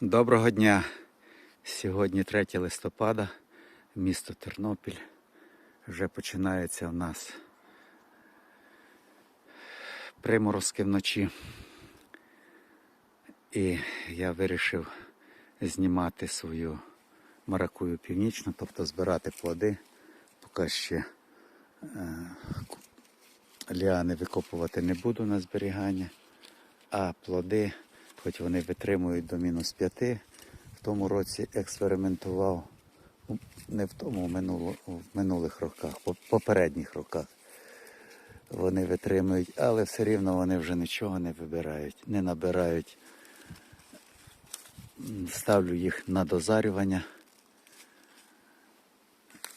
Доброго дня! Сьогодні 3 листопада, місто Тернопіль. Вже починається у нас приморозки вночі. І я вирішив знімати свою маракую північну, тобто збирати плоди, поки ще е, ліани викопувати не буду на зберігання, а плоди, хоч вони витримують до мінус 5, в тому році експериментував, не в тому, в, минуло, в минулих роках, по- попередніх роках. Вони витримують, але все рівно вони вже нічого не вибирають, не набирають. Ставлю їх на дозарювання.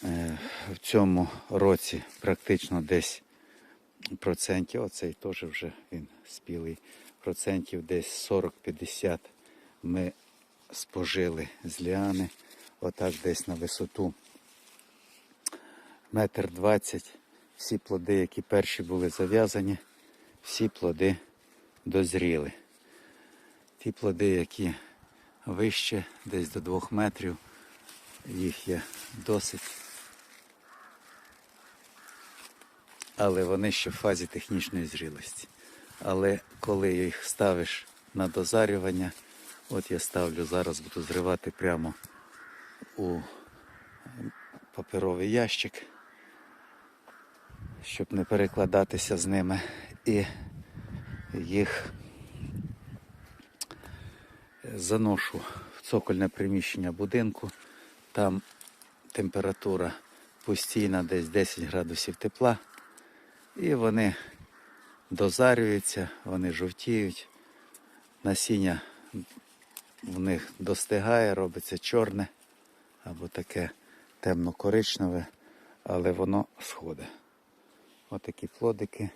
Е, В цьому році практично десь процентів, оцей теж вже він спілий, процентів десь 40-50 ми спожили з ліани, отак десь на висоту метр двадцять. Всі плоди, які перші були зав'язані, всі плоди дозріли. Ті плоди, які вище, десь до двох метрів, їх є досить. Але вони ще в фазі технічної зрілості. Але коли їх ставиш на дозарювання, от я ставлю, зараз буду зривати прямо у паперовий ящик, щоб не перекладатися з ними. І їх заношу в цокольне приміщення будинку. Там температура постійна, десь 10 градусів тепла. І вони дозарюються, вони жовтіють. Насіння в них достигає, робиться чорне або таке темно-коричневе, але воно сходить. Отакі плодики.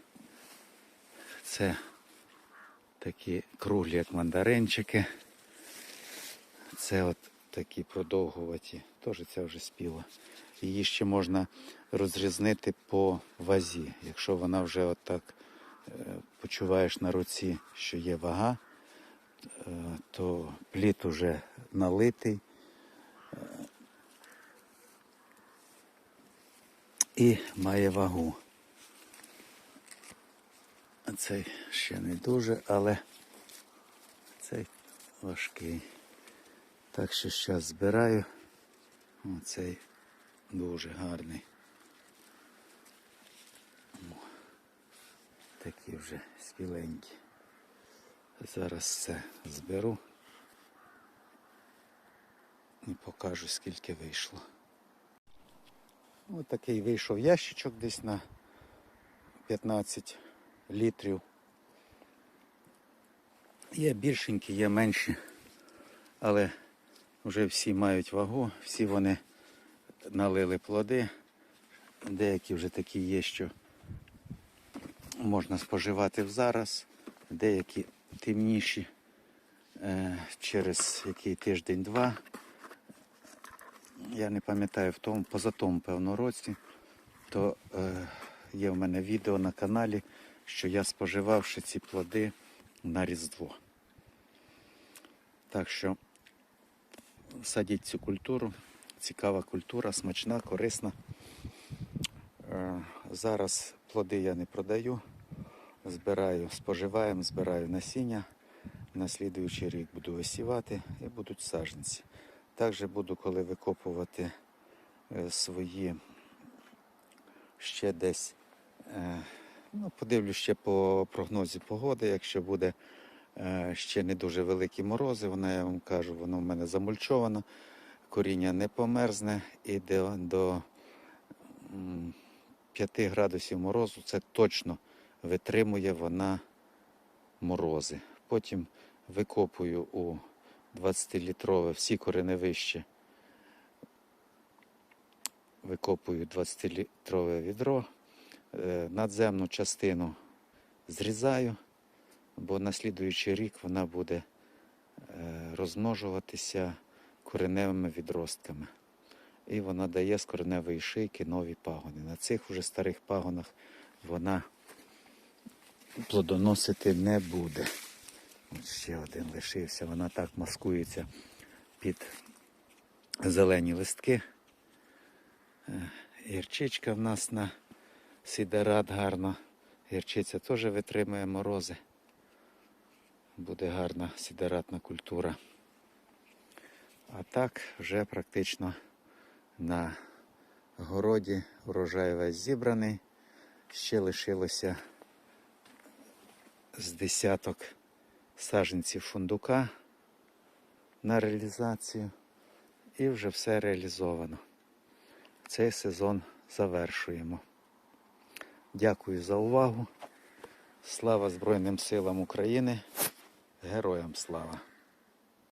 Це такі круглі, як мандаринчики. Це от такі продовгуваті, теж це вже спіло. Її ще можна розрізнити по вазі. Якщо вона вже отак е, почуваєш на руці, що є вага, е, то плід уже налитий. е, І має вагу. Цей ще не дуже, але цей важкий. Так що зараз збираю. Оцей дуже гарний. Такі вже спіленькі. Зараз все зберу і покажу скільки вийшло. Ось такий вийшов ящичок десь на 15 літрів. Є більшенькі, є менші, але вже всі мають вагу, всі вони налили плоди. Деякі вже такі є, що можна споживати зараз, деякі темніші е, через який тиждень-два. Я не пам'ятаю в тому, позатому певно році, то е, є в мене відео на каналі, що я споживав ще ці плоди на Різдво. Так що садіть цю культуру. Цікава культура, смачна, корисна. Е, Зараз плоди я не продаю. Збираю, споживаємо, збираю насіння. На слідуючий рік буду висівати і будуть саджанці. Також буду, коли викопувати е, свої ще десь, е, ну, подивлюсь ще по прогнозі погоди, якщо буде е, ще не дуже великі морози, вона, я вам кажу, воно в мене замульчовано, коріння не померзне і до, до 5 градусів морозу це точно витримує вона морози. Потім викопую у 20-літрове всі кореневище. Викопую 20-літрове відро, е, надземну частину зрізаю, бо на слідуючий рік вона буде е, розмножуватися кореневими відростками. І вона дає з кореневої шийки нові пагони. На цих вже старих пагонах вона плодоносити не буде. От ще один лишився. Вона так маскується під зелені листки. Е, Гірчичка в нас на сідерат гарно. Гірчиця теж витримує морози. Буде гарна сідератна культура. А так вже практично на городі урожай весь зібраний. Ще лишилося з десяток саженців фундука на реалізацію. І вже все реалізовано. Цей сезон завершуємо. Дякую за увагу. Слава Збройним силам України. Героям слава!